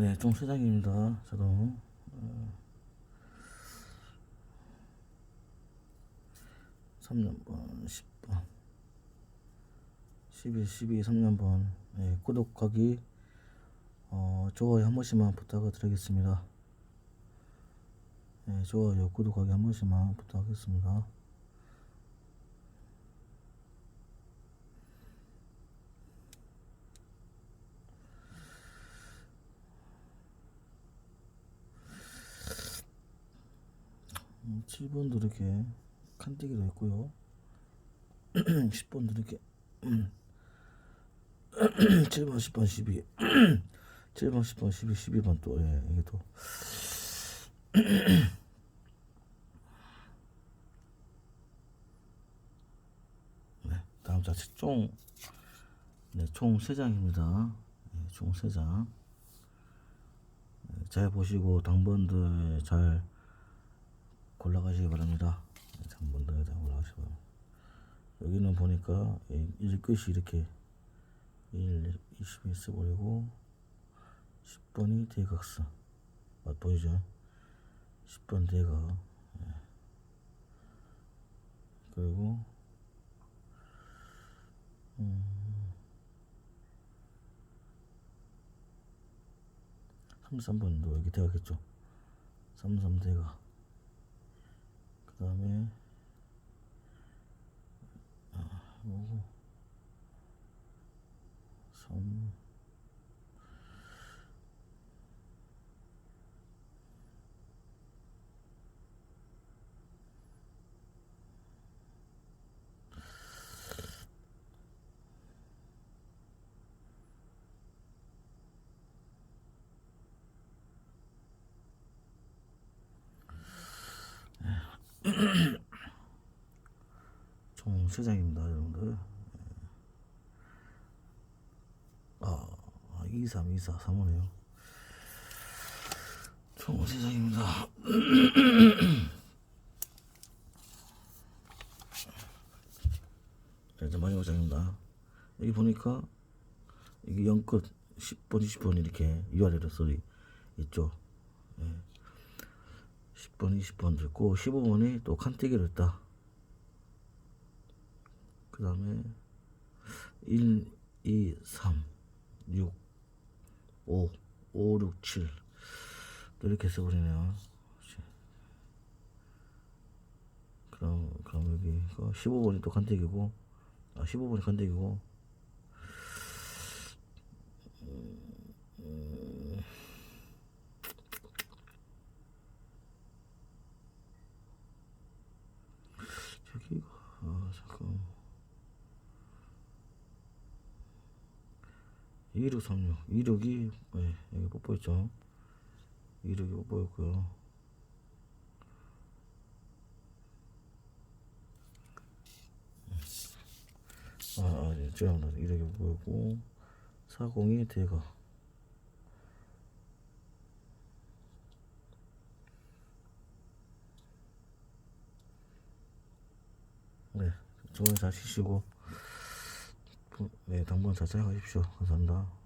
네, 종세장입니다. 저도 어, 3년번, 10번, 11, 12, 3년번 네, 구독하기, 어, 좋아요 한 번씩만 부탁을 드리겠습니다. 네, 좋아요, 구독하기 한 번씩만 부탁하겠습니다. 음, 7번도 이렇게 칸뛰기로 했고요. 10번도 이렇게 7번, 10번, 12 7번, 10번, 12, 12번 또 예, 이게 또 네, 다음 자체 총 네, 총 3장입니다. 네, 총 3장. 네, 잘 보시고 당번들 잘 골라가시기 바랍니다. 잘 골라가시기 바랍니다. 여기는 보니까 이- 일끝이 이렇게 1, 20이 써버리고 10번이 대각선 맛 보이죠? 10번 대각 예. 그리고 음, 33번도 여기 대각했죠 33 대각 그 다음에 요거 3 총 3장입니다, 여러분들. 아, 2, 3, 2, 4, 3호네요. 총 3장입니다. 자, 이제 마지막 장입니다. 여기 보니까 이게 0끝 10번, 20번 이렇게 위아래로 소리 있죠. 예. 10번, 20번 있고 15번이 또 칸뛰기로 했다. 그 다음에 1, 2, 3, 6, 5, 5, 6, 7 이렇게 써버리네요. 그럼 그럼 여기 15번이 또 간택이고 아 15번이 간택이고 저기가 아 잠깐 2636 26이 네, 여기 뽀뽀했죠. 26이 뽀뽀였고요. 아, 아 예, 죄송합니다. 26이 뽀뽀였고 40이 대가 네, 좋은 잘 쉬시고 네, 당분 잘 생각하십시오. 감사합니다.